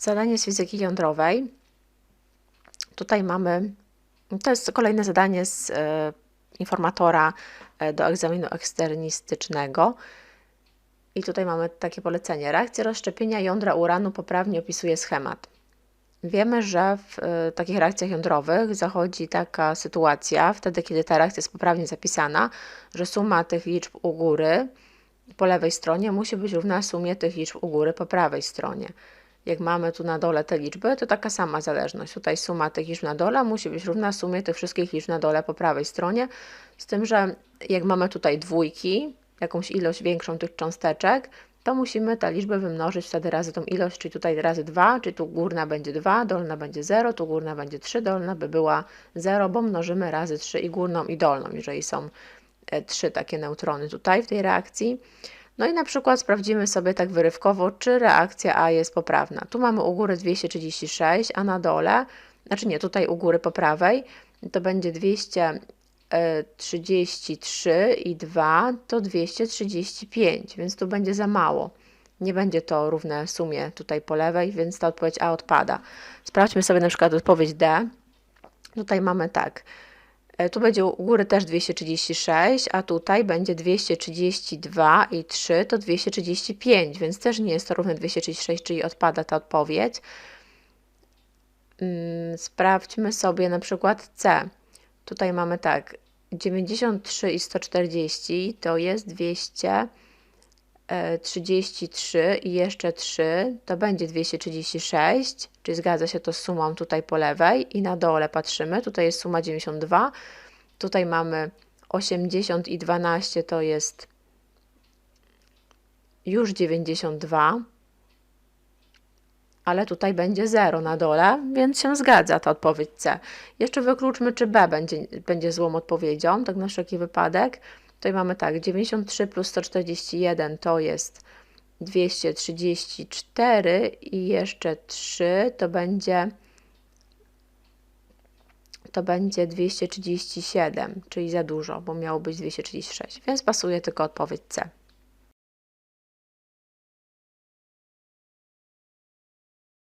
Zadanie z fizyki jądrowej. Tutaj mamy, to jest kolejne zadanie z e, informatora e, do egzaminu eksternistycznego. I tutaj mamy takie polecenie. Reakcja rozszczepienia jądra uranu poprawnie opisuje schemat. Wiemy, że w e, takich reakcjach jądrowych zachodzi taka sytuacja, wtedy kiedy ta reakcja jest poprawnie zapisana, że suma tych liczb u góry po lewej stronie musi być równa sumie tych liczb u góry po prawej stronie. Jak mamy tu na dole te liczby, to taka sama zależność. Tutaj suma tych liczb na dole musi być równa sumie tych wszystkich liczb na dole po prawej stronie, z tym, że jak mamy tutaj dwójki, jakąś ilość większą tych cząsteczek, to musimy tę liczbę wymnożyć wtedy razy tą ilość, czyli tutaj razy 2, czyli tu górna będzie 2, dolna będzie 0, tu górna będzie 3, dolna by była 0, bo mnożymy razy 3 i górną i dolną, jeżeli są e, trzy takie neutrony tutaj w tej reakcji. No i na przykład sprawdzimy sobie tak wyrywkowo, czy reakcja A jest poprawna. Tu mamy u góry 236, a na dole, znaczy nie, tutaj u góry po prawej, to będzie 233 i 2 to 235, więc tu będzie za mało. Nie będzie to równe sumie tutaj po lewej, więc ta odpowiedź A odpada. Sprawdźmy sobie na przykład odpowiedź D. Tutaj mamy tak. E, Tu będzie u góry też 236, a tutaj będzie 232 i 3 to 235, więc też nie jest to równe 236, czyli odpada ta odpowiedź. Mm, Sprawdźmy sobie na przykład C. Tutaj mamy tak, 93 i 140 to jest 233 i jeszcze 3 to będzie 236, czyli zgadza się to z sumą tutaj po lewej? I na dole patrzymy, tutaj jest suma 92, tutaj mamy 80 i 12 to jest już 92, ale tutaj będzie 0 na dole, więc się zgadza ta odpowiedź C. Jeszcze wykluczmy, czy B będzie, będzie złą odpowiedzią, tak na wszelki wypadek. Tutaj mamy tak, 93 plus 141 to jest 234 i jeszcze 3 to będzie to będzie 237, czyli za dużo, bo miało być 236, więc pasuje tylko odpowiedź C.